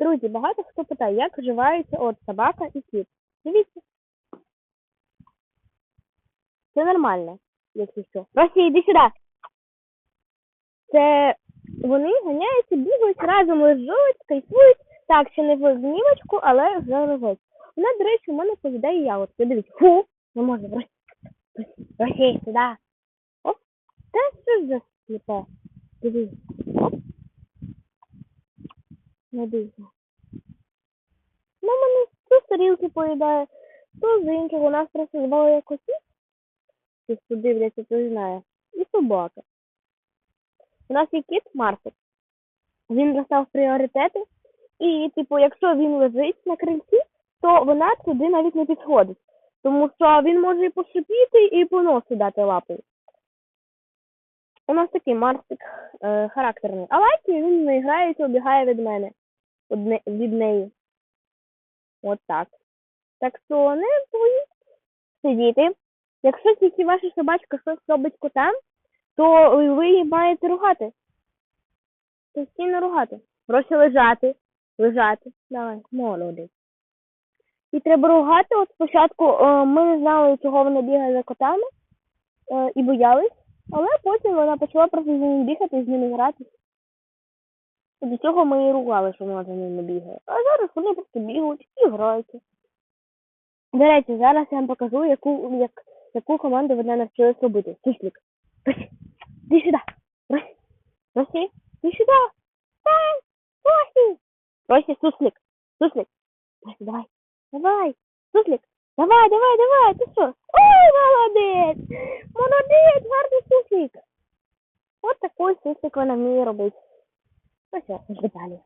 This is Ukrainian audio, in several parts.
Друзі, багато хто питає, як вживаються от собака і кіт. Дивіться. Це нормально, якщо що. Росія, йди сюди. Це вони ганяються, бігають, разом лежуть, кайфують. Так, ще не в гнівочку, але вже лежать. Вона, до речі, у мене поїдає ягодки. Дивіться, фу, не може. Росія, Росія, сюди. Оп. Та що ж за сліпе? Дивись. Не дивно. Ну, мене то з тарілки поїдає, то з іншого. Нас просто двоє котів. Ті, хто дивляться, то знає. І собака. У нас є кіт Марсик. Він розстав пріоритети. І, типу, якщо він лежить на крильці, то вона туди навіть не підходить. Тому що він може і пошипіти, і по носу дати лапою. У нас такий Марсик е, характерний. А лайки він не грається, убігає від мене. Од не- від неї. От так. Що не боїть сидіти. Якщо тільки ваша собачка щось робить котам, то ви її маєте ругати. Постійно ругати. Проще лежати. Лежати. Давай, молодець. І треба ругати. От спочатку е, ми не знали, чого вона бігає за котами е, і боялись, але потім вона почала просто з ними бігати з ними гратися. І до цього ми і ругали, що вона за ними бігає. А зараз вони просто бігають і граються. До речі, зараз я вам покажу, яку, як, яку команду вона навчилась робити. Суслик. Іди сюди. Росі. Росі. Іди сюди. Росі. Росі, суслик. Суслик. Росі, давай. Давай. Суслик. Давай, давай, давай. Ти що? Ой, молодець. Молодець, гарний суслик. От такий суслик вона вміє робити. Ну я, пішли далі.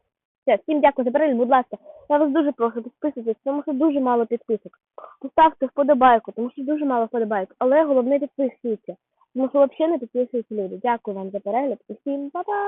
Все, всім дякую за перегляд, будь ласка. Я вас дуже прошу, підписуйтесь, тому що дуже мало підписок. Поставте вподобайку, тому що дуже мало вподобайок. Але головне підписуйтесь, тому що взагалі не підписуються люди. Дякую вам за перегляд і всім па-па!